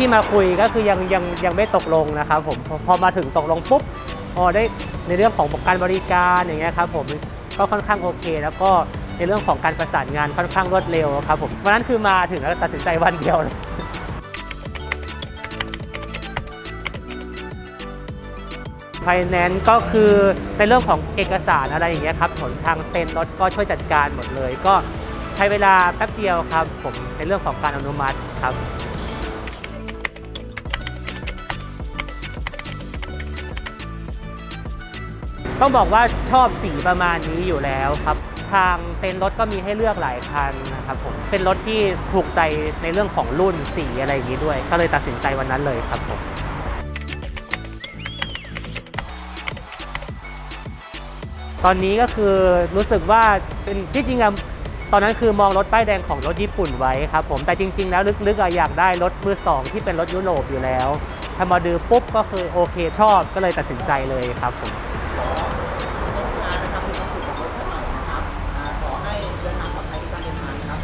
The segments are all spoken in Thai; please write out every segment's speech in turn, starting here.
ที่มาคุยก็คือยังยังยังไม่ตกลงนะครับผมพอพอมาถึงตกลงปุ๊บพอได้ในเรื่องของการบริการอย่างเงี้ยครับผมก็ค่อนข้างโอเค แล้วก็ในเรื่องของการประสานงานค่อนข้างรวดเร็วครับผมวันนั้นคือมาถึงแล้วตัดสินใจวันเดียวเลยไฟแนนซ์ก็คือในเรื่องของเอกสารอะไรอย่างเงี้ยครับผลทางเต็นรถก็ช่วยจัดการหมดเลย ก็ใช้เวลาแป๊บเดียวครับ ผมในเรื่องของการอนุมัติครับ ต้องบอกว่าชอบสีประมาณนี้อยู่แล้วครับ ทางเต็นท์รถก็มีให้เลือกหลายคันนะครับผมเป็นรถที่ถูกใจในเรื่องของรุ่นสีอะไรอย่างนี้ด้วย ก็เลยตัดสินใจวันนั้นเลยครับผมตอนนี้ก็คือรู้สึกว่าเป็นที่จริงอะตอนนั้นคือมองรถป้ายแดงของรถญี่ปุ่นไว้ครับผมแต่จริง ๆ แล้วลึกๆอะอยากได้รถมือสองที่เป็นรถยุโรปอยู่แล้วถ้ามาดูปุ๊บก็คือโอเคชอบก็เลยตัดสินใจเลยครับผม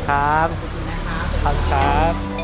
งนะครับครับขอบคุณนะครับครับครับ